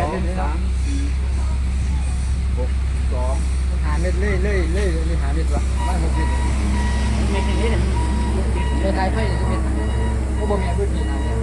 กัสองสามสี่หกสองหาเม็ดเล่ยเล่ยเล่ยนี่หาเม็ดวะไม่หกเม็ดเม็ดนี้เนี่ยเม็ดไทยไฟเม็ดโอ้บ่แม่ด้วยนี่นะเนี่ย